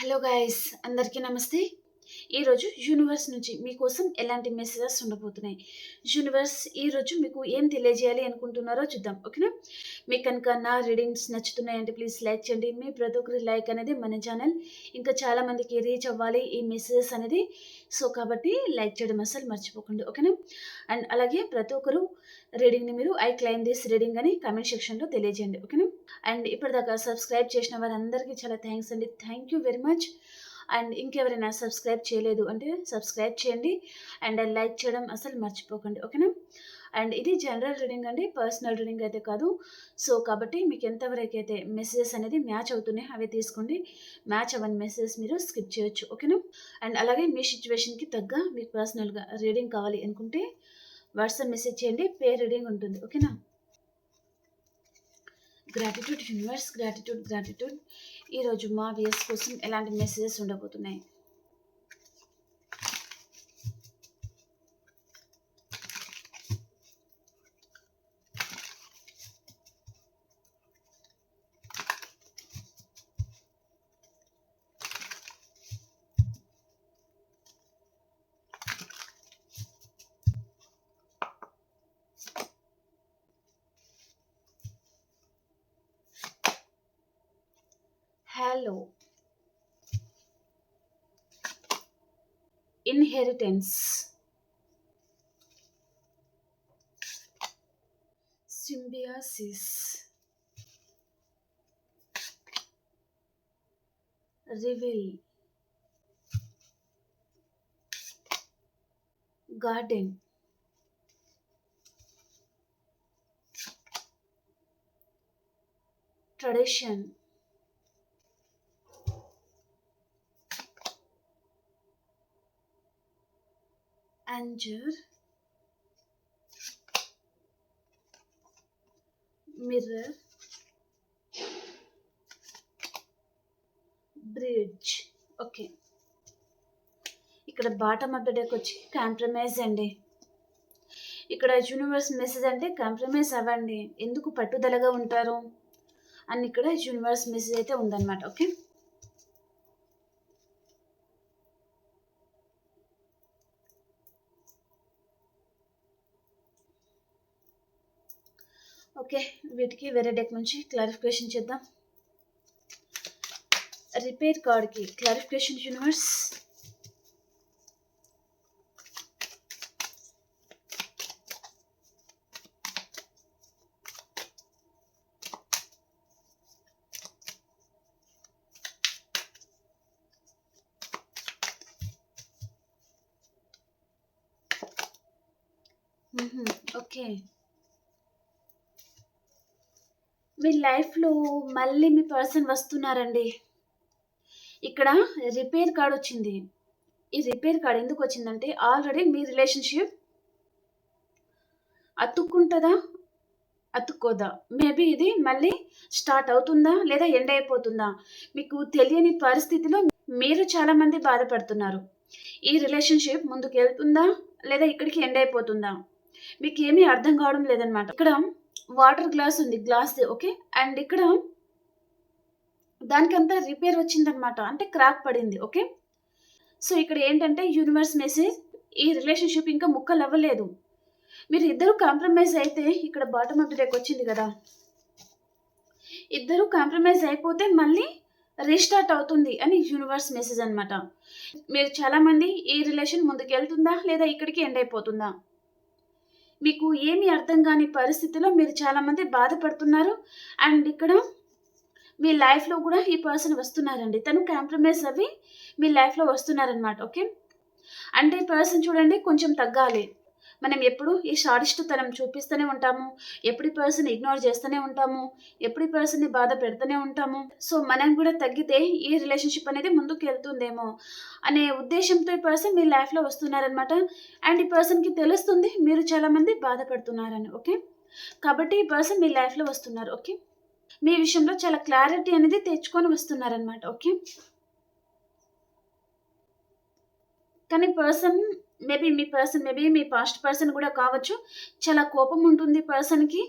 Hello guys అందరికీ నమస్తే. ఈరోజు యూనివర్స్ నుంచి మీకోసం ఎలాంటి మెసేజెస్ ఉండబోతున్నాయి? యూనివర్స్ ఈరోజు మీకు ఏం తెలియజేయాలి అనుకుంటున్నారో చూద్దాం ఓకేనా? మీకు కనుక నా రీడింగ్స్ నచ్చుతున్నాయంటే ప్లీజ్ లైక్ చేయండి. మీ ప్రతి ఒక్కరి లైక్ అనేది మన ఛానల్ ఇంకా చాలామందికి రీచ్ అవ్వాలి ఈ మెసేజెస్ అనేది. సో కాబట్టి లైక్ చేయడం అసలు మర్చిపోకండి ఓకేనా? అండ్ అలాగే ప్రతి ఒక్కరు రీడింగ్ని మీరు ఐ క్లైమ్ దిస్ రీడింగ్ అని కమెంట్ సెక్షన్లో తెలియజేయండి ఓకేనా? అండ్ ఇప్పటిదాకా సబ్స్క్రైబ్ చేసిన వారందరికీ చాలా థ్యాంక్స్ అండి. Thank you very much. And ఇంకెవరైనా సబ్స్క్రైబ్ చేయలేదు అంటే సబ్స్క్రైబ్ చేయండి. అండ్ లైక్ చేయడం అసలు మర్చిపోకండి ఓకేనా? అండ్ ఇది జనరల్ రీడింగ్ అండి పర్సనల్ రీడింగ్ అయితే కాదు. సో కాబట్టి మీకు ఎంతవరకు అయితే మెసేజెస్ అనేది మ్యాచ్ అవుతున్నాయి అవి తీసుకోండి. మ్యాచ్ అవ్వని మెసేజెస్ మీరు స్కిప్ చేయొచ్చు ఓకేనా? అండ్ అలాగే మీ సిచ్యువేషన్కి తగ్గ మీకు పర్సనల్గా రీడింగ్ కావాలి అనుకుంటే వాట్సాప్ మెసేజ్ చేయండి పే రీడింగ్ ఉంటుంది. ఓకేనా గ్రాటిట్యూడ్ యూనివర్స్ గ్రాటిట్యూడ్ గ్రాటిట్యూడ్ ఈరోజు మా వియర్స్ కోసం ఎలాంటి మెసేజెస్ ఉండబోతున్నాయి hello inheritance symbiosis revival garden tradition అంజూర్ మిర్రర్ బ్రిడ్జ్ ఓకే ఇక్కడ బాటమ్ ఆఫ్ ద వచ్చి కాంప్రమైజ్ అండి. ఇక్కడ యూనివర్స్ మెసేజ్ అంటే కాంప్రమైజ్ అవ్వండి. ఎందుకు పట్టుదలగా ఉంటారు? అని ఇక్కడ యూనివర్స్ మెసేజ్ అయితే ఉందన్నమాట ఓకే ఓకే వీటికి వేరే డెక్ నుంచి క్లారిఫికేషన్ చేద్దాం. రిపేర్ కార్డ్కి క్లారిఫికేషన్ యూనివర్స్ ఓకే మీ లైఫ్లో మళ్ళీ మీ పర్సన్ వస్తున్నారండి. ఇక్కడ రిపేర్ కార్డ్ వచ్చింది. ఈ రిపేర్ కార్డ్ ఎందుకు వచ్చిందంటే ఆల్రెడీ మీ రిలేషన్షిప్ అతుక్కుంటుందా? అతుక్కోదా? మేబీ ఇది మళ్ళీ స్టార్ట్ అవుతుందా? లేదా ఎండ్ అయిపోతుందా? మీకు తెలియని పరిస్థితిలో మీరు చాలామంది బాధపడుతున్నారు. ఈ రిలేషన్షిప్ ముందుకు వెళ్తుందా లేదా ఇక్కడికి ఎండ్ అయిపోతుందా? మీకు ఏమీ అర్థం కావడం లేదనమాట ఇక్కడ వాటర్ గ్లాస్ ఉంది గ్లాస్ ఓకే అండ్ ఇక్కడ దానికంతా రిపేర్ వచ్చిందనమాట అంటే క్రాక్ పడింది ఓకే సో ఇక్కడ ఏంటంటే యూనివర్స్ మెసేజ్ ఈ రిలేషన్షిప్ ఇంకా ముక్కలు అవ్వలేదు. మీరు ఇద్దరు కాంప్రమైజ్ అయితే ఇక్కడ బాటమ్ ఆఫ్ ది డెక్ వచ్చింది కదా? ఇద్దరు కాంప్రమైజ్ అయిపోతే మళ్ళీ రీస్టార్ట్ అవుతుంది అని యూనివర్స్ మెసేజ్ అనమాట మీరు చాలామంది ఈ రిలేషన్ ముందుకు వెళ్తుందా లేదా ఇక్కడికి ఎండ్ అయిపోతుందా? మీకు ఏమి అర్థం కాని పరిస్థితిలో మీరు చాలామంది బాధపడుతున్నారు. అండ్ ఇక్కడ మీ లైఫ్లో కూడా ఈ పర్సన్ వస్తున్నారండి. తను కాంప్రమైజ్ అవి మీ లైఫ్లో వస్తున్నారనమాట ఓకే? అంటే ఈ పర్సన్ చూడండి కొంచెం తగ్గాలి. మనం ఎప్పుడు ఈ షాడిష్టతనం చూపిస్తూనే ఉంటాము. ఎప్పుడు పర్సన్ ఇగ్నోర్ చేస్తూనే ఉంటాము. ఎప్పుడు పర్సన్ని బాధ పెడుతూనే ఉంటాము. సో మనం కూడా తగ్గితే ఈ రిలేషన్షిప్ అనేది ముందుకు వెళ్తుందేమో అనే ఉద్దేశంతో ఈ పర్సన్ మీ లైఫ్లో వస్తున్నారనమాట అండ్ ఈ పర్సన్కి తెలుస్తుంది మీరు చాలామంది బాధపడుతున్నారని ఓకే? కాబట్టి ఈ పర్సన్ మీ లైఫ్లో వస్తున్నారు ఓకే? మీ విషయంలో చాలా క్లారిటీ అనేది తెచ్చుకొని వస్తున్నారనమాట ఓకే? కానీ పర్సన్ మేబీ మీ పర్సన్ మేబీ మీ పాస్ట్ పర్సన్ కూడా కావచ్చు. చాలా కోపం ఉంటుంది పర్సన్కి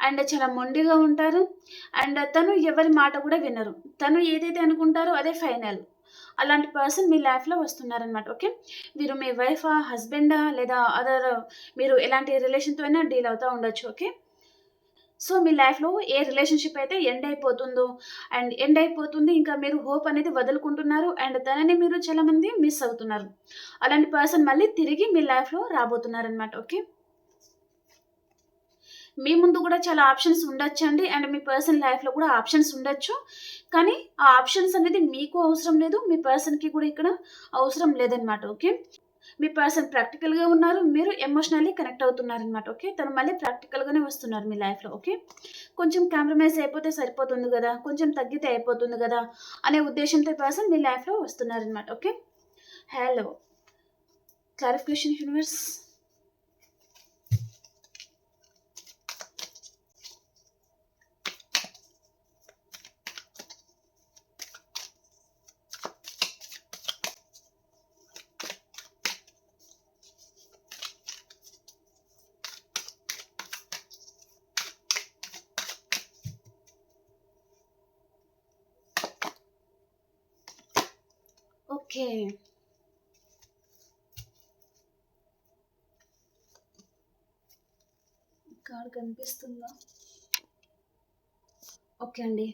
అండ్ చాలా మొండిగా ఉంటారు. అండ్ తను ఎవరి మాట కూడా వినరు. తను ఏదైతే అనుకుంటారో అదే ఫైనల్. అలాంటి పర్సన్ మీ లైఫ్లో వస్తున్నారనమాట ఓకే? మీరు మీ వైఫా హస్బెండా లేదా అదర్ మీరు ఎలాంటి రిలేషన్తో అయినా డీల్ అవుతూ ఉండొచ్చు ఓకే? సో మీ లైఫ్లో ఏ రిలేషన్షిప్ అయితే ఎండ్ అయిపోతుందో అండ్ ఎండ్ అయిపోతుంది ఇంకా మీరు హోప్ అనేది వదులుకుంటున్నారు అండ్ తనని మీరు చాలామంది మిస్ అవుతున్నారు. అలాంటి పర్సన్ మళ్ళీ తిరిగి మీ లైఫ్లో రాబోతున్నారనమాట ఓకే మీ ముందు కూడా చాలా ఆప్షన్స్ ఉండొచ్చు అండి అండ్ మీ పర్సన్ లైఫ్లో కూడా ఆప్షన్స్ ఉండొచ్చు. కానీ ఆ ఆప్షన్స్ అనేది మీకు అవసరం లేదు మీ పర్సన్కి కూడా ఇక్కడ అవసరం లేదనమాట ఓకే మీ పర్సన్ ప్రాక్టికల్గా ఉన్నారు మీరు ఎమోషనల్లీ కనెక్ట్ అవుతున్నారనమాట ఓకే? తను మళ్ళీ ప్రాక్టికల్గానే వస్తున్నారు మీ లైఫ్లో ఓకే? కొంచెం కాంప్రమైజ్ అయిపోతే సరిపోతుంది కదా కొంచెం తగ్గితే అయిపోతుంది కదా అనే ఉద్దేశంతో పర్సన్ మీ లైఫ్లో వస్తున్నారనమాట okay? Hello clarification universe. Okay. Card కనిపిస్తుందా? ఓకే అండి.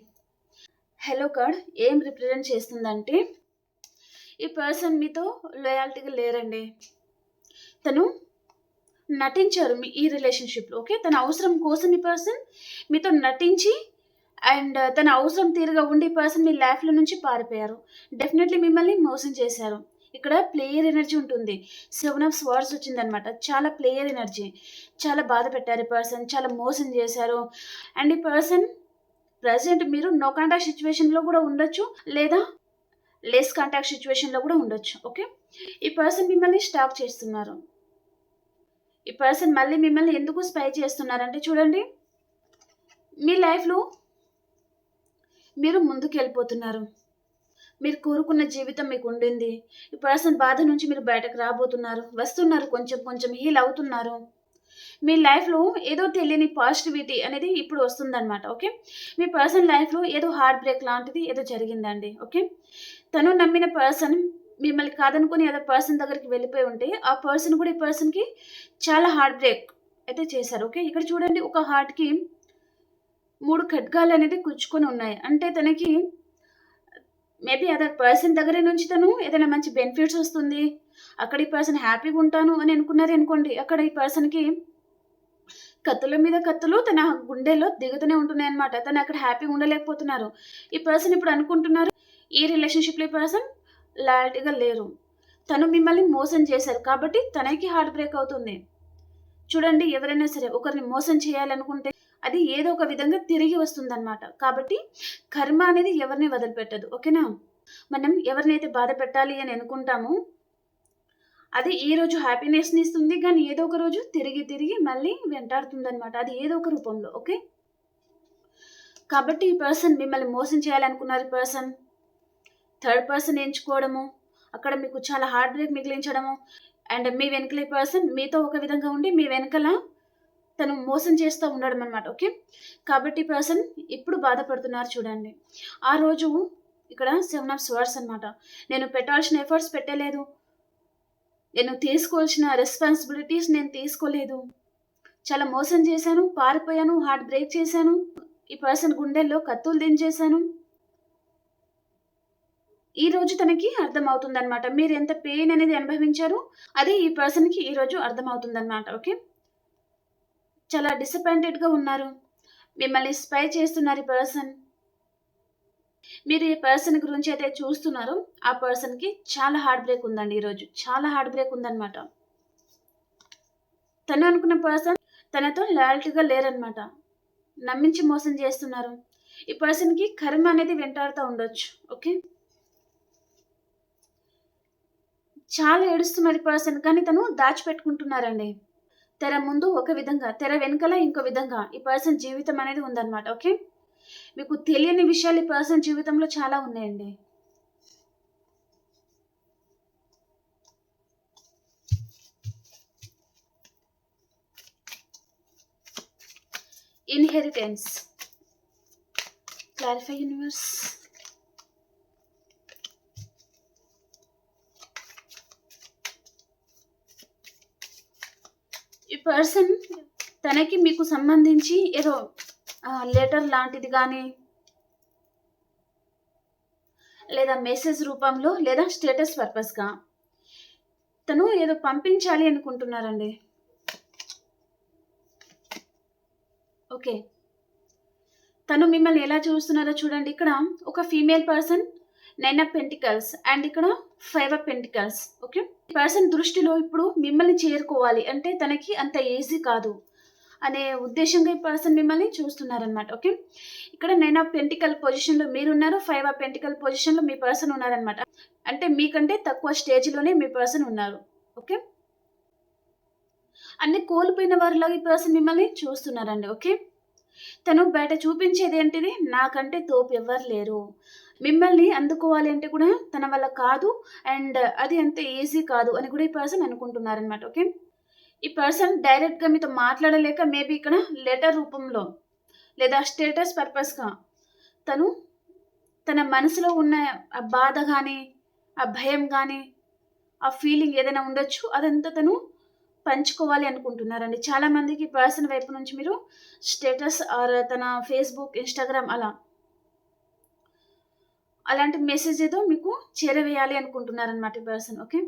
హలో కార్డ్ ఏం రిప్రజెంట్ చేస్తుందంటే ఈ పర్సన్ మీతో లాయాలిటీగా లేరండి. తను నటించారు మీ ఈ రిలేషన్షిప్లో ఓకే? తన అవసరం కోసం ఈ పర్సన్ మీతో నటించి అండ్ తన అవసరం తీరుగా ఉండి పర్సన్ మీ లైఫ్లో నుంచి పారిపోయారు. డెఫినెట్లీ మిమ్మల్ని మోసం చేశారు. ఇక్కడ ప్లేయర్ ఎనర్జీ ఉంటుంది. సెవెన్ ఆఫ్ స్వార్డ్స్ వచ్చిందనమాట చాలా ప్లేయర్ ఎనర్జీ చాలా బాధ పెట్టారు ఈ పర్సన్ చాలా మోసం చేశారు. అండ్ ఈ పర్సన్ ప్రజెంట్ మీరు నో కాంటాక్ట్ సిచ్యువేషన్లో కూడా ఉండొచ్చు. లేదా లెస్ కాంటాక్ట్ సిచ్యువేషన్లో కూడా ఉండొచ్చు. ఓకే ఈ పర్సన్ మిమ్మల్ని స్టాప్ చేస్తున్నారు. ఈ పర్సన్ మళ్ళీ మిమ్మల్ని ఎందుకు స్పై చేస్తున్నారంటే చూడండి. మీ లైఫ్లో మీరు ముందుకు వెళ్ళిపోతున్నారు మీరు కోరుకున్న జీవితం మీకు ఉండింది. ఈ పర్సన్ బాధ నుంచి మీరు బయటకు రాబోతున్నారు. వస్తున్నారు కొంచెం కొంచెం హీల్ అవుతున్నారు. మీ లైఫ్లో ఏదో తెలియని పాజిటివిటీ అనేది ఇప్పుడు వస్తుందన్నమాట ఓకే? మీ పర్సన్ లైఫ్లో ఏదో హార్ట్ బ్రేక్ లాంటిది ఏదో జరిగిందండి ఓకే? తను నమ్మిన పర్సన్ మిమ్మల్ని కాదనుకుని ఏదో పర్సన్ దగ్గరికి వెళ్ళిపోయి ఉంటే ఆ పర్సన్ కూడా ఈ పర్సన్కి చాలా హార్ట్ బ్రేక్ అయితే చేశారు ఓకే? ఇక్కడ చూడండి ఒక హార్ట్కి మూడు ఖడ్గాలు అనేది కుచ్చుకొని ఉన్నాయి. అంటే తనకి మేబీ అదర్ పర్సన్ దగ్గర నుంచి తను ఏదైనా మంచి బెనిఫిట్స్ వస్తుంది. అక్కడ ఈ పర్సన్ హ్యాపీగా ఉంటాను అని అనుకున్నారు అనుకోండి అక్కడ ఈ పర్సన్కి కత్తుల మీద కత్తులు తన గుండెలో దిగుతూనే ఉంటున్నాయి అనమాట తను అక్కడ హ్యాపీగా ఉండలేకపోతున్నారు. ఈ పర్సన్ ఇప్పుడు అనుకుంటున్నారు ఈ రిలేషన్షిప్లో ఈ పర్సన్ లాయల్టీగా లేరు. తను మిమ్మల్ని మోసం చేశారు కాబట్టి తనకి హార్ట్ బ్రేక్ అవుతుంది. చూడండి ఎవరైనా సరే ఒకరిని మోసం చేయాలనుకుంటే అది ఏదో ఒక విధంగా తిరిగి వస్తుందన్నమాట. కాబట్టి కర్మ అనేది ఎవరిని వదిలిపెట్టదు. ఓకేనా? మనం ఎవరినైతే బాధ పెట్టాలి అని అనుకుంటామో అది ఈ రోజు హ్యాపీనెస్ని ఇస్తుంది కానీ ఏదో ఒక రోజు తిరిగి తిరిగి మళ్ళీ వెంటాడుతుంది అనమాట అది ఏదో ఒక రూపంలో ఓకే? కాబట్టి ఈ పర్సన్ మిమ్మల్ని మోసం చేయాలనుకున్నారు ఈ పర్సన్ థర్డ్ పర్సన్ ఎంచుకోవడము అక్కడ మీకు చాలా హార్డ్ బ్రేక్ మిగిలించడము అండ్ మీ వెనకలే పర్సన్ మీతో ఒక విధంగా ఉండి మీ వెనకల తను మోసం చేస్తూ ఉండడం అనమాట ఓకే? కాబట్టి పర్సన్ ఇప్పుడు బాధపడుతున్నారు చూడండి. ఆ రోజు ఇక్కడ సెవెన్ ఆఫ్ స్వర్డ్స్ అనమాట నేను పెట్టాల్సిన ఎఫర్ట్స్ పెట్టలేదు. నేను తీసుకోవాల్సిన రెస్పాన్సిబిలిటీస్ నేను తీసుకోలేదు. చాలా మోసం చేశాను పారిపోయాను హార్ట్ బ్రేక్ చేశాను ఈ పర్సన్ గుండెల్లో కత్తులు దించేశాను. ఈ రోజు తనకి అర్థమవుతుందనమాట మీరు ఎంత పెయిన్ అనేది అనుభవించారు అది ఈ పర్సన్కి ఈ రోజు అర్థమవుతుంది అనమాట ఓకే? చాలా డిసప్పాయింటెడ్గా ఉన్నారు. మిమ్మల్ని స్పై చేస్తున్నారు ఈ పర్సన్ మీరు ఈ పర్సన్ గురించి అయితే చూస్తున్నారు ఆ పర్సన్కి చాలా హార్ట్ బ్రేక్ ఉందండి ఈరోజు చాలా హార్ట్ బ్రేక్ ఉందన్నమాట. తను అనుకున్న పర్సన్ తనతో లాయల్టీగా లేరనమాట నమ్మించి మోసం చేస్తున్నారు. ఈ పర్సన్కి కర్మ అనేది వెంటాడుతూ ఉండొచ్చు ఓకే చాలా ఏడుస్తున్నారు ఈ పర్సన్ కానీ తను దాచిపెట్టుకుంటున్నారండి. తెర ముందు ఒక విధంగా తెర వెనుకల ఇంకో విధంగా ఈ పర్సన్ జీవితం అనేది ఉందన్నమాట ఓకే మీకు తెలియని విషయాలు ఈ పర్సన్ జీవితంలో చాలా ఉన్నాయండి. ఇన్హెరిటెన్స్ క్లారిఫై యూనివర్స్ ఈ పర్సన్ తనకి మీకు సంబంధించి ఏదో లెటర్ లాంటిది కానీ లేదా మెసేజ్ రూపంలో లేదా స్టేటస్ పర్పస్గా తను ఏదో పంపించాలి అనుకుంటున్నారండి. ఓకే తను మిమ్మల్ని ఎలా చూస్తున్నారో చూడండి. ఇక్కడ ఒక female person nine of pentacles and ఇక్కడ five of pentacles okay person దృష్టిలో ఇప్పుడు మిమ్మల్ని చేరుకోవాలి అంటే తనకి అంత ఈజీ కాదు అనే ఉద్దేశంగా ఈ పర్సన్ మిమ్మల్ని చూస్తున్నారనమాట ఓకే ఇక్కడ నైన్ ఆఫ్ పెంటికల్ పొజిషన్లో మీరు ఉన్నారు ఫైవ్ ఆఫ్ పెంటికల్ పొజిషన్లో మీ పర్సన్ ఉన్నారనమాట అంటే మీకంటే తక్కువ స్టేజ్లోనే మీ పర్సన్ ఉన్నారు ఓకే అన్ని కోల్పోయిన వారిలాగా ఈ పర్సన్ మిమ్మల్ని చూస్తున్నారండి ఓకే తను బయట చూపించేది ఏంటిది? నాకంటే తోపు ఎవ్వరు లేరు. మిమ్మల్ని అందుకోవాలి అంటే కూడా తన వల్ల కాదు. అండ్ అది అంత ఈజీ కాదు అని కూడా ఈ పర్సన్ అనుకుంటున్నారనమాట ఓకే? ఈ పర్సన్ డైరెక్ట్గా మీతో మాట్లాడలేక మేబీ ఇక్కడ లెటర్ రూపంలో లేదా స్టేటస్ పర్పస్గా తను తన మనసులో ఉన్న ఆ బాధ కానీ ఆ భయం కానీ ఆ ఫీలింగ్ ఏదైనా ఉండొచ్చు. అదంతా తను పంచుకోవాలి అనుకుంటున్నారండి. చాలామందికి పర్సన్ వైపు నుంచి మీరు స్టేటస్ ఆర్ తన ఫేస్బుక్ ఇన్స్టాగ్రామ్ అలా అలాంటి మెసేజ్ ఏదో మీకు చేరవేయాలి అనుకుంటున్నారనమాట ఈ పర్సన్ ఓకే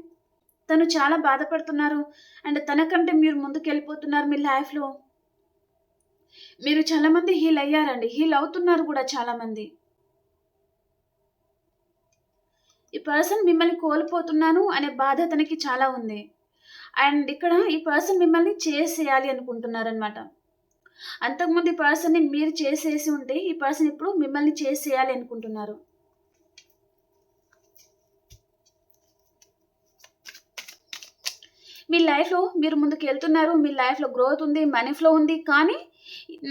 తను చాలా బాధపడుతున్నారు అండ్ తనకంటే మీరు ముందుకు వెళ్ళిపోతున్నారు మీ లైఫ్లో మీరు చాలామంది హీల్ అయ్యారండి హీల్ అవుతున్నారు కూడా చాలామంది ఈ పర్సన్ మిమ్మల్ని కోల్పోతున్నాను అనే బాధ తనకి చాలా ఉంది. అండ్ ఇక్కడ ఈ పర్సన్ మిమ్మల్ని చేసేయాలి అనుకుంటున్నారనమాట అంతకుముందు ఈ పర్సన్ని మీరు చేసేసి ఉంటే ఈ పర్సన్ ఇప్పుడు మిమ్మల్ని చేసేయాలి అనుకుంటున్నారు. మీ లైఫ్లో మీరు ముందుకు వెళ్తున్నారు మీ లైఫ్లో గ్రోత్ ఉంది మనీ ఫ్లో ఉంది కానీ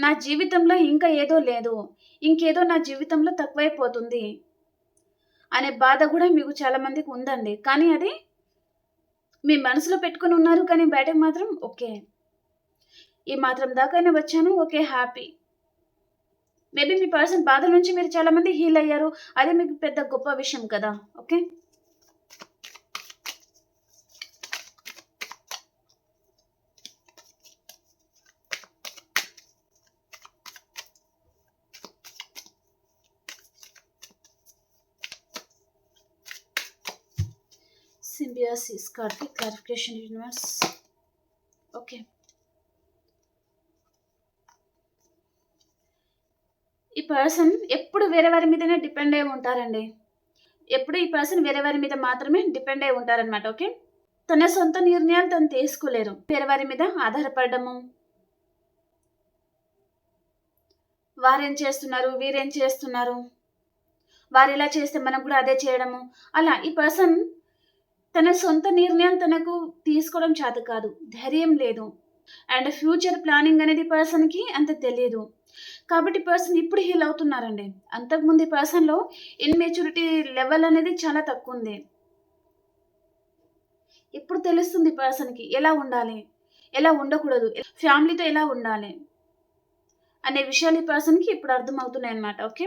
నా జీవితంలో ఇంకా ఏదో లేదు. ఇంకేదో నా జీవితంలో తక్కువైపోతుంది అనే బాధ కూడా మీకు చాలామందికి ఉందండి. కానీ అది మీ మనసులో పెట్టుకుని ఉన్నారు కానీ బయటకు మాత్రం ఓకే. ఈ మాత్రం దాకానే వచ్చాను ఓకే హ్యాపీ. మేబీ మీ పర్సన్ బాధ నుంచి మీరు చాలామంది హీల్ అయ్యారు. అదే మీకు పెద్ద గొప్ప విషయం కదా ఓకే? Symbiosis. కార్డ్కి క్లారిఫికేషన్ యూనివర్స్ ఓకే ఈ పర్సన్ ఎప్పుడు వేరే వారి మీదనే డిపెండ్ అయి ఉంటారండి. ఎప్పుడు ఈ పర్సన్ వేరే వారి మీద మాత్రమే డిపెండ్ అయి ఉంటారనమాట ఓకే తన సొంత నిర్ణయాలు తను తీసుకోలేరు. వేరే వారి మీద ఆధారపడము. వారేం చేస్తున్నారు? వీరేం చేస్తున్నారు? వారు ఇలా చేస్తే మనం కూడా అదే చేయడము? అలా ఈ పర్సన్ తన సొంత నిర్ణయం తనకు తీసుకోవడం చేత కాదు. ధైర్యం లేదు. అండ్ ఫ్యూచర్ ప్లానింగ్ అనేది పర్సన్కి అంత తెలియదు కాబట్టి పర్సన్ ఇప్పుడు హీల్ అవుతున్నారండి. అంతకుముందు పర్సన్లో ఇన్మెచ్యూరిటీ లెవెల్ అనేది చాలా తక్కువ ఉంది. ఇప్పుడు తెలుస్తుంది పర్సన్కి ఎలా ఉండాలి? ఎలా ఉండకూడదు? ఫ్యామిలీతో ఎలా ఉండాలి? అనే విషయాలు ఈ పర్సన్కి ఇప్పుడు అర్థమవుతున్నాయి అనమాట ఓకే?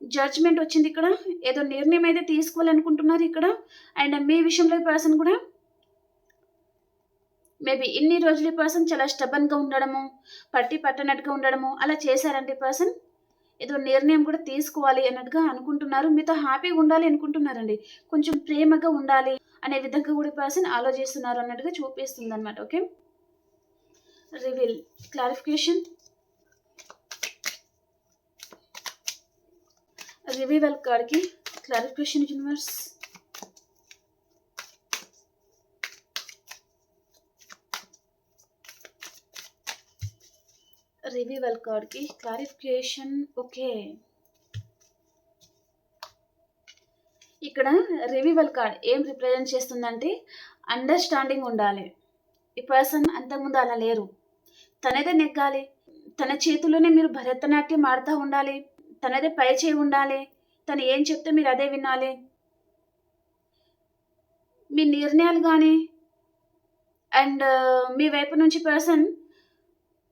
జడ్జ్మెంట్ వచ్చింది ఇక్కడ. ఏదో నిర్ణయం అయితే తీసుకోవాలనుకుంటున్నారు ఇక్కడ. అండ్ మీ విషయంలో పర్సన్ కూడా మేబీ ఇన్ని రోజులు పర్సన్ చాలా స్టబన్గా ఉండడము పట్టి పట్టనట్టుగా ఉండడము అలా చేశారండి పర్సన్ ఏదో నిర్ణయం కూడా తీసుకోవాలి అన్నట్టుగా అనుకుంటున్నారు. మీతో హ్యాపీగా ఉండాలి అనుకుంటున్నారండి. కొంచెం ప్రేమగా ఉండాలి అనే విధంగా కూడా పర్సన్ ఆలోచిస్తున్నారు అన్నట్టుగా చూపిస్తుంది అనమాట ఓకే రివీల్ క్లారిఫికేషన్ రివీవల్ కార్డ్కి క్లారిఫికేషన్ యూనివర్స్. రివీవల్ కార్డ్కి క్లారిఫికేషన్ ఓకే. ఇక్కడ రివీవల్ కార్డ్ ఏం రిప్రజెంట్ చేస్తుందంటే అండర్స్టాండింగ్ ఉండాలి. ఈ పర్సన్ అంతకుముందు అలా లేరు. తనదే నెగ్గాలి. తన చేతిలోనే మీరు భరతనాట్యం ఆడుతూ ఉండాలి. తనదే పై చేయి ఉండాలి. తను ఏం చెప్తే మీరు అదే వినాలి. మీ నిర్ణయాలు కానీ అండ్ uh, మీ వైపు నుంచి పర్సన్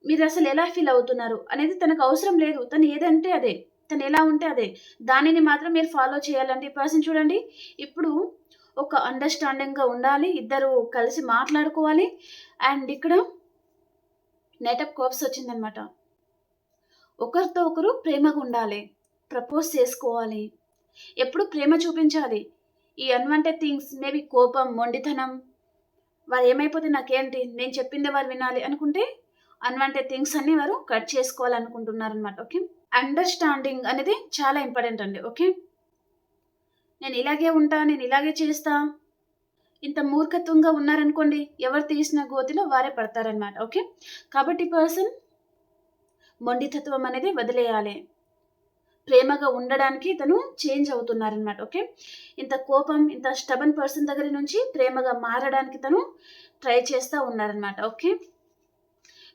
మీరు అసలు ఎలా ఫీల్ అవుతున్నారు అనేది తనకు అవసరం లేదు. తను ఏదంటే అదే. తను ఎలా ఉంటే అదే. దానిని మాత్రం మీరు ఫాలో చేయాలంటే ఈ పర్సన్ చూడండి. ఇప్పుడు ఒక అండర్స్టాండింగ్గా ఉండాలి. ఇద్దరు కలిసి మాట్లాడుకోవాలి. అండ్ ఇక్కడ నైట్ ఆఫ్ కోప్స్ వచ్చిందనమాట. ఒకరితో ఒకరు ప్రేమగా ఉండాలి ప్రపోజ్ చేసుకోవాలి. ఎప్పుడు ప్రేమ చూపించాలి? ఈ అన్వాంటెడ్ థింగ్స్ మేబీ కోపం మొండితనం. వారు ఏమైపోతే నాకేంటి? నేను చెప్పిందే వారు వినాలి అనుకుంటే అన్వాంటెడ్ థింగ్స్ అన్ని వారు కట్ చేసుకోవాలనుకుంటున్నారు అనమాట ఓకే అండర్స్టాండింగ్ అనేది చాలా ఇంపార్టెంట్ అండి ఓకే నేను ఇలాగే ఉంటా నేను ఇలాగే చేస్తా. ఇంత మూర్ఖత్వంగా ఉన్నారనుకోండి ఎవరు తీసిన గోతిలో వారే పడతారనమాట ఓకే కాబట్టి పర్సన్ మొండితత్వం అనేది వదిలేయాలి. ప్రేమగా ఉండడానికి తను చేంజ్ అవుతున్నారనమాట ఓకే ఇంత కోపం ఇంత స్టబన్ పర్సన్ దగ్గర నుంచి ప్రేమగా మారడానికి తను ట్రై చేస్తూ ఉన్నారనమాట ఓకే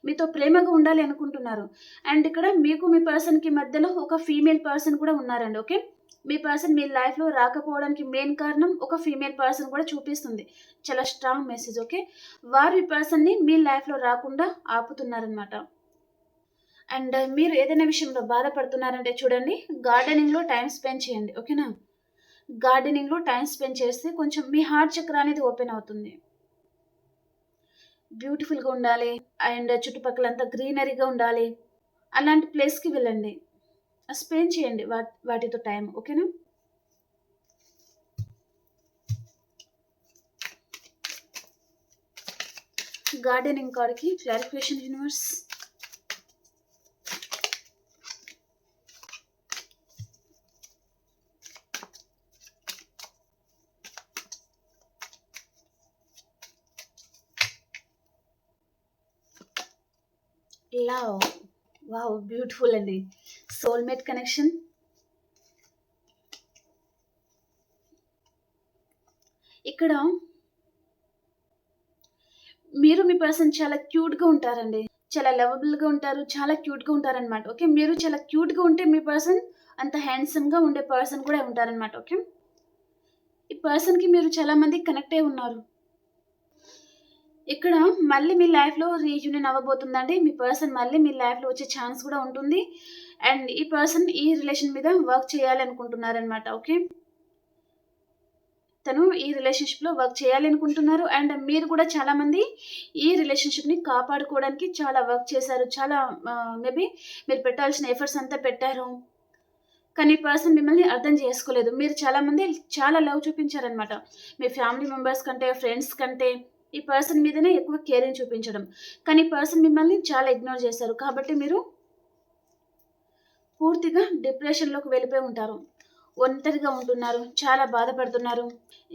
మీతో ప్రేమగా ఉండాలి అనుకుంటున్నారు. అండ్ ఇక్కడ మీకు మీ పర్సన్కి మధ్యలో ఒక ఫీమేల్ పర్సన్ కూడా ఉన్నారండి ఓకే మీ పర్సన్ మీ లైఫ్లో రాకపోవడానికి మెయిన్ కారణం ఒక ఫీమేల్ పర్సన్ కూడా చూపిస్తుంది. చాలా స్ట్రాంగ్ మెసేజ్ ఓకే వారు ఈ పర్సన్ని మీ లైఫ్లో రాకుండా ఆపుతున్నారనమాట అండ్ మీరు ఏదైనా విషయంలో బాధపడుతున్నారంటే చూడండి గార్డెనింగ్లో టైం స్పెండ్ చేయండి ఓకేనా? గార్డెనింగ్లో టైం స్పెండ్ చేస్తే కొంచెం మీ హార్ట్ చక్ర అనేది ఓపెన్ అవుతుంది. బ్యూటిఫుల్గా ఉండాలి అండ్ చుట్టుపక్కలంతా గ్రీనరీగా ఉండాలి. అలాంటి ప్లేస్కి వెళ్ళండి. స్పెండ్ చేయండి వా వాటితో టైం ఓకేనా? గార్డెనింగ్ కార్డ్కి clarification universe love wow beautiful అండి. సోల్మేట్ కనెక్షన్ ఇక్కడ మీరు మీ పర్సన్ చాలా క్యూట్గా ఉంటారండి. చాలా లవబుల్గా ఉంటారు చాలా క్యూట్గా ఉంటారనమాట ఓకే మీరు చాలా క్యూట్గా ఉంటే మీ పర్సన్ అంత హ్యాండ్సమ్గా ఉండే పర్సన్ కూడా ఉంటారనమాట ఓకే ఈ పర్సన్కి మీరు చాలామంది కనెక్ట్ అయి ఉన్నారు. ఇక్కడ మళ్ళీ మీ లైఫ్లో రీయూనియన్ అవ్వబోతుందండి. మీ పర్సన్ మళ్ళీ మీ లైఫ్లో వచ్చే ఛాన్స్ కూడా ఉంటుంది. అండ్ ఈ పర్సన్ ఈ రిలేషన్ మీద వర్క్ చేయాలనుకుంటున్నారనమాట ఓకే తను ఈ రిలేషన్షిప్లో వర్క్ చేయాలి అనుకుంటున్నారు అండ్ మీరు కూడా చాలామంది ఈ రిలేషన్షిప్ని కాపాడుకోవడానికి చాలా వర్క్ చేశారు. చాలా మేబీ మీరు పెట్టాల్సిన ఎఫర్ట్స్ అంతా పెట్టారు. కానీ పర్సన్ మిమ్మల్ని అర్థం చేసుకోలేదు. మీరు చాలామంది చాలా లవ్ చూపించారనమాట మీ ఫ్యామిలీ మెంబర్స్ కంటే ఫ్రెండ్స్ కంటే ఈ పర్సన్ మీదనే ఎక్కువ కేరింగ్ చూపించడం. కానీ పర్సన్ మిమ్మల్ని చాలా ఇగ్నోర్ చేశారు కాబట్టి మీరు పూర్తిగా డిప్రెషన్లోకి వెళ్ళిపోయి ఉంటారు. ఒంటరిగా ఉంటున్నారు. చాలా బాధపడుతున్నారు.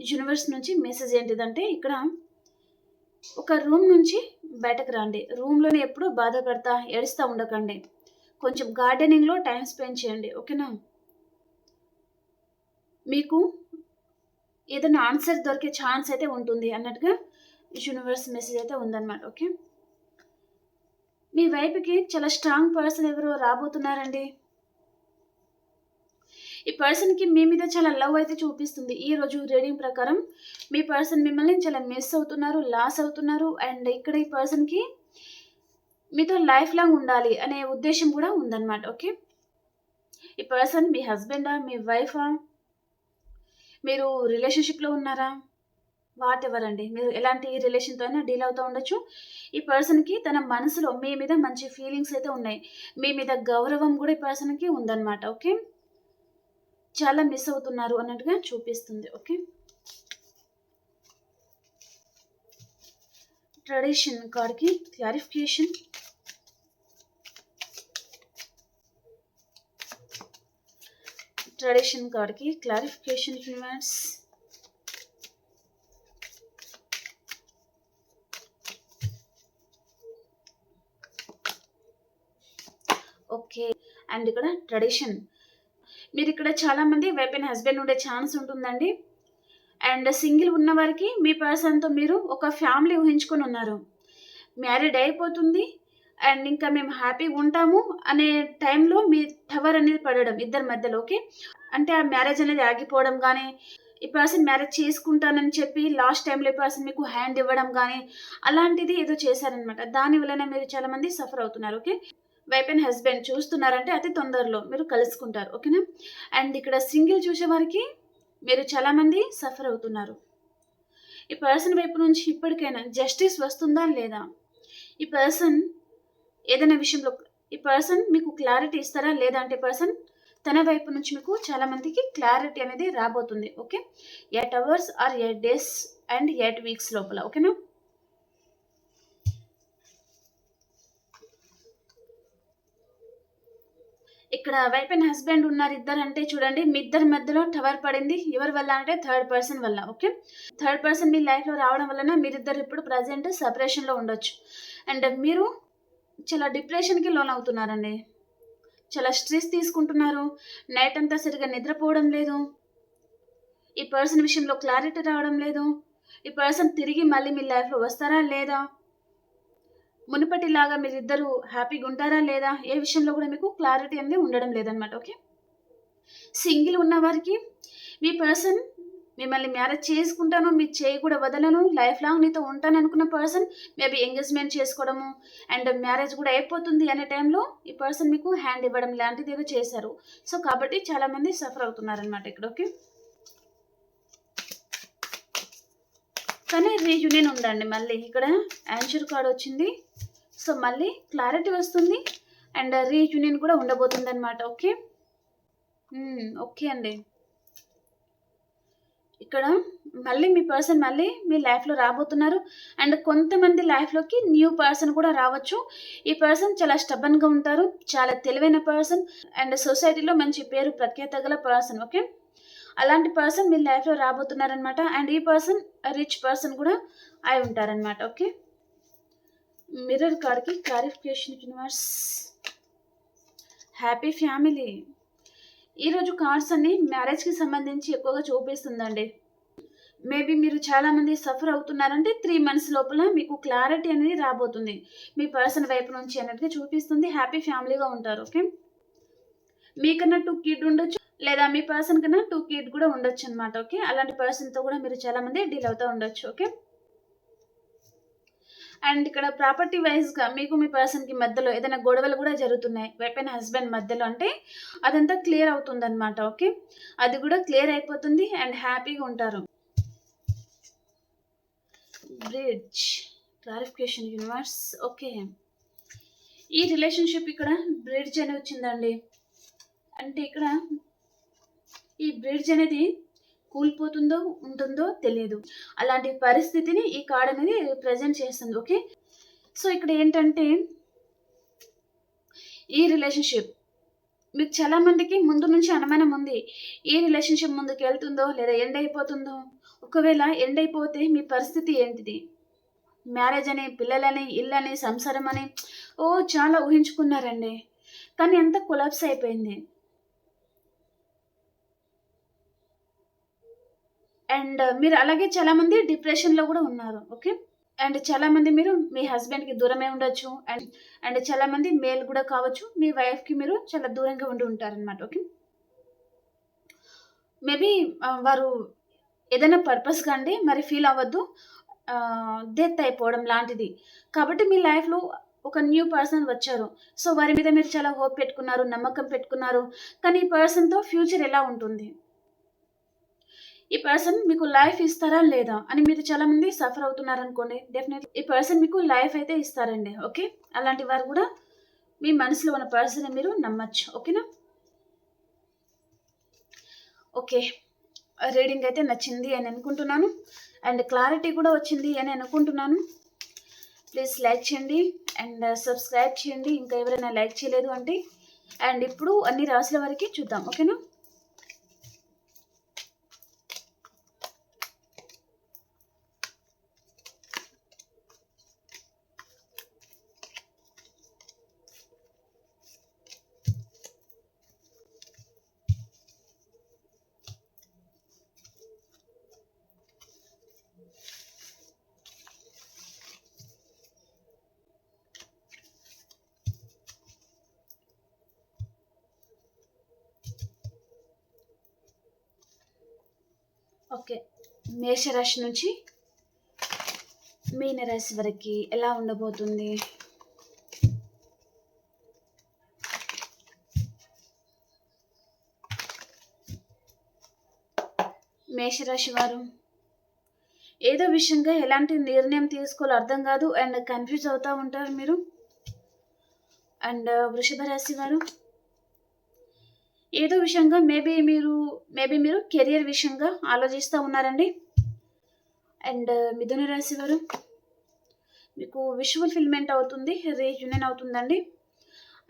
యూనివర్స్ నుంచి మెసేజ్ ఏంటిదంటే ఇక్కడ ఒక రూమ్ నుంచి బయటకు రండి. రూమ్లోనే ఎప్పుడు బాధపడతా ఏడుస్తూ ఉండకండి. కొంచెం గార్డెనింగ్లో టైం స్పెండ్ చేయండి. ఓకేనా మీకు ఏదైనా ఆన్సర్ దొరికే ఛాన్స్ అయితే ఉంటుంది. అన్నట్టుగా యూనివర్స్ మెసేజ్ అయితే ఉందన్నమాట ఓకే మీ వైపుకి చాలా స్ట్రాంగ్ పర్సన్ ఎవరో రాబోతున్నారండి. ఈ పర్సన్కి మీ మీద చాలా లవ్ అయితే చూపిస్తుంది. ఈ రోజు రీడింగ్ ప్రకారం మీ పర్సన్ మిమ్మల్ని చాలా మిస్ అవుతున్నారు లాస్ అవుతున్నారు అండ్ ఇక్కడ ఈ పర్సన్కి మీతో లైఫ్ లాంగ్ ఉండాలి అనే ఉద్దేశం కూడా ఉందన్నమాట ఓకే ఈ పర్సన్ మీ హస్బెండా మీ వైఫా మీరు రిలేషన్షిప్లో ఉన్నారా? వాట్ ఎవర్ అండి మీరు ఎలాంటి రిలేషన్తో అయినా డీల్ అవుతూ ఉండొచ్చు. ఈ పర్సన్కి తన మనసులో మీ మీద మంచి ఫీలింగ్స్ అయితే ఉన్నాయి. మీ మీద గౌరవం కూడా ఈ పర్సన్కి ఉందన్నమాట ఓకే? చాలా మిస్ అవుతున్నారు అన్నట్టుగా చూపిస్తుంది ఓకే? ట్రెడిషన్ కార్డ్కి క్లారిఫికేషన్ ట్రెడిషన్ కార్డ్కి క్లారిఫికేషన్ యూనివర్స్ ఓకే. అండ్ ఇక్కడ ట్రెడిషన్. మీరు ఇక్కడ చాలామంది వైఫ్ అండ్ హస్బెండ్ ఉండే ఛాన్స్ ఉంటుందండి. అండ్ సింగిల్ ఉన్న వారికి మీ పర్సన్తో మీరు ఒక ఫ్యామిలీ ఊహించుకొని ఉన్నారు. మ్యారీడ్ అయిపోతుంది. అండ్ ఇంకా మేము హ్యాపీగా ఉంటాము అనే టైంలో మీ టవర్ అనేది పడడం ఇద్దరి మధ్యలో ఓకే? అంటే ఆ మ్యారేజ్ అనేది ఆగిపోవడం కానీ ఈ పర్సన్ మ్యారేజ్ చేసుకుంటానని చెప్పి లాస్ట్ టైంలో ఈ పర్సన్ మీకు హ్యాండ్ ఇవ్వడం కానీ అలాంటిది ఏదో చేశారనమాట. దాని వలన మీరు చాలామంది సఫర్ అవుతున్నారు ఓకే? వైఫ్ అండ్ హస్బెండ్ చూస్తున్నారంటే అతి తొందరలో మీరు కలుసుకుంటారు ఓకేనా? అండ్ ఇక్కడ సింగిల్ చూసే వారికి మీరు చాలామంది సఫర్ అవుతున్నారు. ఈ పర్సన్ వైపు నుంచి ఇప్పటికైనా జస్టిస్ వస్తుందా లేదా? ఈ పర్సన్ ఏదైనా విషయంలో ఈ పర్సన్ మీకు క్లారిటీ ఇస్తారా లేదా అంటే పర్సన్ తన వైపు నుంచి మీకు చాలా మందికి క్లారిటీ అనేది రాబోతుంది okay? Eight hours or eight days and eight weeks లోపల ఓకేనా? ఇక్కడ వైఫ్ అండ్ హస్బెండ్ ఉన్నారు ఇద్దరు అంటే చూడండి మీ ఇద్దరి మధ్యలో టవర్ పడింది. ఎవరి వల్ల అంటే థర్డ్ పర్సన్ వల్ల ఓకే? థర్డ్ పర్సన్ మీ లైఫ్లో రావడం వలన మీరిద్దరు ఇప్పుడు ప్రజెంట్ సపరేషన్లో ఉండొచ్చు. అండ్ మీరు చాలా డిప్రెషన్కి లోన్ అవుతున్నారండి. చాలా స్ట్రెస్ తీసుకుంటున్నారు. నైట్ అంతా సరిగా నిద్రపోవడం లేదు. ఈ పర్సన్ విషయంలో క్లారిటీ రావడం లేదు. ఈ పర్సన్ తిరిగి మళ్ళీ మీ లైఫ్లో వస్తారా లేదా? మునుపటిలాగా మీరిద్దరు హ్యాపీగా ఉంటారా లేదా? ఏ విషయంలో కూడా మీకు క్లారిటీ అనేది ఉండడం లేదనమాట ఓకే? సింగిల్ ఉన్న వారికి మీ పర్సన్ మిమ్మల్ని మ్యారేజ్ చేసుకుంటాను మీ చేయి కూడా వదలను లైఫ్ లాంగ్ నీతో ఉంటాను అనుకున్న పర్సన్ మేబీ ఎంగేజ్మెంట్ చేసుకోవడము అండ్ మ్యారేజ్ కూడా అయిపోతుంది అనే టైంలో ఈ పర్సన్ మీకు హ్యాండ్ ఇవ్వడం లాంటిది ఏదో చేశారు. సో కాబట్టి చాలామంది సఫర్ అవుతున్నారనమాట ఇక్కడ ఓకే? కానీ రీయూనియన్ ఉందండి మళ్ళీ. ఇక్కడ ఆన్సర్ కార్డ్ వచ్చింది. సో మళ్ళీ క్లారిటీ వస్తుంది. అండ్ రీయూనియన్ కూడా ఉండబోతుంది అనమాట ఓకే ఓకే అండి. ఇక్కడ మళ్ళీ మీ పర్సన్ మళ్ళీ మీ లైఫ్లో రాబోతున్నారు. అండ్ కొంతమంది లైఫ్లోకి న్యూ పర్సన్ కూడా రావచ్చు. ఈ పర్సన్ చాలా స్టబన్గా ఉంటారు. చాలా తెలివైన పర్సన్. అండ్ సొసైటీలో మంచి పేరు ప్రఖ్యాత గల పర్సన్. ఓకే? అలాంటి పర్సన్ మీ లైఫ్లో రాబోతున్నారనమాట అండ్ ఈ పర్సన్ రిచ్ పర్సన్ కూడా అయి ఉంటారనమాట ఓకే మిర్రర్ కార్డ్కి క్లారిఫికేషన్ యూనివర్స్ హ్యాపీ ఫ్యామిలీ ఈరోజు కార్డ్స్ అన్ని మ్యారేజ్కి సంబంధించి ఎక్కువగా చూపిస్తుందండి. మేబీ మీరు చాలామంది సఫర్ అవుతున్నారంటే త్రీ మంత్స్ లోపల మీకు క్లారిటీ అనేది రాబోతుంది. మీ పర్సన్ వైపు నుంచి అనేది చూపిస్తుంది. హ్యాపీ ఫ్యామిలీగా ఉంటారు. ఓకే మీకన్నా టూ కిడ్ ఉండొచ్చు లేదా మీ పర్సన్ కన్నా టూ కిడ్ కూడా ఉండొచ్చు అనమాట ఓకే? అలాంటి పర్సన్తో కూడా మీరు చాలామంది డీల్ అవుతూ ఉండొచ్చు ఓకే? అండ్ ఇక్కడ ప్రాపర్టీ వైజ్గా మీకు మీ పర్సన్కి మధ్యలో ఏదైనా గొడవలు కూడా జరుగుతున్నాయి వైఫ్ అండ్ హస్బెండ్ మధ్యలో అంటే అదంతా క్లియర్ అవుతుంది అనమాట ఓకే? అది కూడా క్లియర్ అయిపోతుంది అండ్ హ్యాపీగా ఉంటారు. Bridge clarification universe okay? ఈ రిలేషన్షిప్ ఇక్కడ బ్రిడ్జ్ అని వచ్చిందండి. అంటే ఇక్కడ ఈ బ్రిడ్జ్ అనేది కూలిపోతుందో ఉంటుందో తెలియదు అలాంటి పరిస్థితిని ఈ కార్డ్ అనేది ప్రజెంట్ చేస్తుంది ఓకే? సో ఇక్కడ ఏంటంటే ఈ రిలేషన్షిప్ మీకు చాలా మందికి ముందు నుంచి అనుమానం ఉంది. ఈ రిలేషన్షిప్ ముందుకు వెళ్తుందో లేదా ఎండ్ అయిపోతుందో? ఒకవేళ ఎండ్ అయిపోతే మీ పరిస్థితి ఏంటిది? మ్యారేజ్ అని పిల్లలని ఇల్లని సంసారం అని ఓ చాలా ఊహించుకున్నారండి. కానీ ఎంత కొలాప్స్ అయిపోయింది. అండ్ మీరు అలాగే చాలామంది డిప్రెషన్లో కూడా ఉన్నారు ఓకే అండ్ చాలామంది మీరు మీ హస్బెండ్కి దూరమే ఉండొచ్చు అండ్ అండ్ చాలామంది మేల్ కూడా కావచ్చు మీ వైఫ్కి మీరు చాలా దూరంగా ఉండి ఉంటారనమాట ఓకే మేబీ వారు ఏదైనా పర్పస్గా అండి మరి ఫీల్ అవ్వద్దు డెత్ అయిపోవడం లాంటిది. కాబట్టి మీ లైఫ్లో ఒక న్యూ పర్సన్ వచ్చారు. సో వారి మీద మీరు చాలా హోప్ పెట్టుకున్నారు నమ్మకం పెట్టుకున్నారు. కానీ ఈ పర్సన్తో ఫ్యూచర్ ఎలా ఉంటుంది? ఈ పర్సన్ మీకు లైఫ్ ఇస్తారా లేదా అని మీరు చాలా మంది సఫర్ అవుతున్నారు అనుకోండి డెఫినెట్లీ ఈ పర్సన్ మీకు లైఫ్ అయితే ఇస్తారండి ఓకే అలాంటి వారు కూడా మీ మనసులో ఉన్న పర్సన్ మీరు నమ్మచ్చు ఓకేనా ఓకే రీడింగ్ అయితే నచ్చింది అని అనుకుంటున్నాను. అండ్ క్లారిటీ కూడా వచ్చింది అని అనుకుంటున్నాను. ప్లీజ్ లైక్ చేయండి అండ్ సబ్స్క్రైబ్ చేయండి. ఇంకా ఎవరైనా లైక్ చేయలేదు అంటే అండ్ ఇప్పుడు అన్ని రాసుల వరకు చూద్దాం ఓకేనా ఓకే. మేషరాశి నుంచి మీనరాశి వరకు ఎలా ఉండబోతుంది? మేషరాశి వారు ఏదో విషయంగా ఎలాంటి నిర్ణయం తీసుకోవాలో అర్థం కాదు అండ్ కన్ఫ్యూజ్ అవుతూ ఉంటారు మీరు. అండ్ వృషభ రాశి వారు ఏదో విషయంగా మేబీ మీరు మేబీ మీరు కెరియర్ విషయంగా ఆలోచిస్తూ ఉన్నారండి. అండ్ మిథున రాశి వారు మీకు విజువల్ ఫిల్మెంట్ అవుతుంది రీయూనియన్ అవుతుందండి.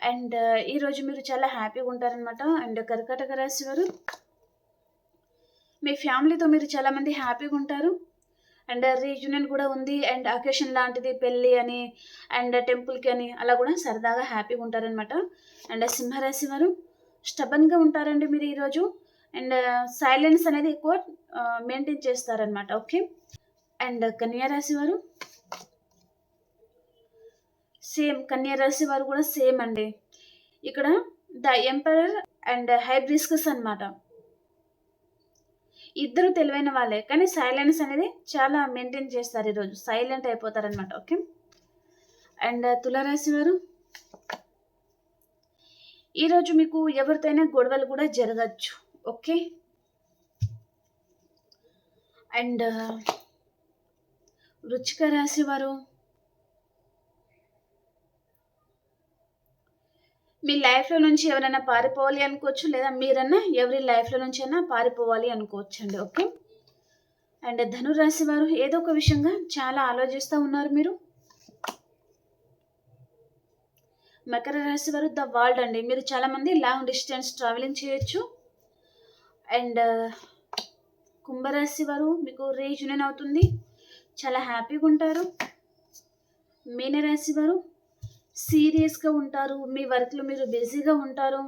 అండ్ ఈరోజు మీరు చాలా హ్యాపీగా ఉంటారనమాట అండ్ కర్కాటక రాశి వారు మీ ఫ్యామిలీతో మీరు చాలామంది హ్యాపీగా ఉంటారు. అండ్ రీయూనియన్ కూడా ఉంది. అండ్ అకేషన్ లాంటిది పెళ్ళి అని అండ్ టెంపుల్కి అని అలా కూడా సరదాగా హ్యాపీగా ఉంటారనమాట అండ్ సింహరాశి వారు స్టబన్గా ఉంటారండి మీరు ఈరోజు. అండ్ సైలెన్స్ అనేది ఎక్కువ మెయింటైన్ చేస్తారనమాట ఓకే? అండ్ కన్యారాశి వారు? సేమ్ కన్యారాశి వారు కూడా సేమ్ అండి. ఇక్కడ ద ఎంపరర్ అండ్ హైబ్రిస్కస్ అనమాట ఇద్దరు తెలివైన వాళ్ళే కానీ సైలెన్స్ అనేది చాలా మెయింటైన్ చేస్తారు ఈరోజు. Silent అయిపోతారనమాట okay? అండ్ తులారాశి వారు? ఈరోజు మీకు ఎవరితోనైనా గొడవలు కూడా జరగచ్చు ఓకే? అండ్ వృచ్చిక రాశి వారు మీ లైఫ్లో నుంచి ఎవరైనా పారిపోవాలి అనుకోవచ్చు లేదా మీరన్నా ఎవరి లైఫ్లో నుంచి అయినా పారిపోవాలి అనుకోవచ్చు అండి ఓకే? అండ్ ధనురాశి వారు ఏదో ఒక విషయంగా చాలా ఆలోచిస్తూ ఉన్నారు మీరు. మకర రాశి వారు ద వరల్డ్ అండి. మీరు చాలామంది లాంగ్ డిస్టెన్స్ ట్రావెలింగ్ చేయొచ్చు. అండ్ uh, కుంభరాశి వారు మీకు రీజూనియన్ అవుతుంది. చాలా హ్యాపీగా ఉంటారు. మీనరాశి వారు సీరియస్గా ఉంటారు. మీ వర్క్లో మీరు బిజీగా ఉంటారు.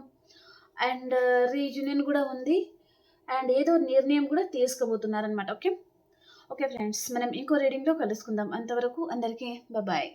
అండ్ uh, రీజునియన్ కూడా ఉంది. అండ్ ఏదో నిర్ణయం కూడా తీసుకోబోతున్నారనమాట ఓకే ఓకే ఫ్రెండ్స్ మనం ఇంకో రీడింగ్లో కలుసుకుందాం. అంతవరకు అందరికీ బాయ్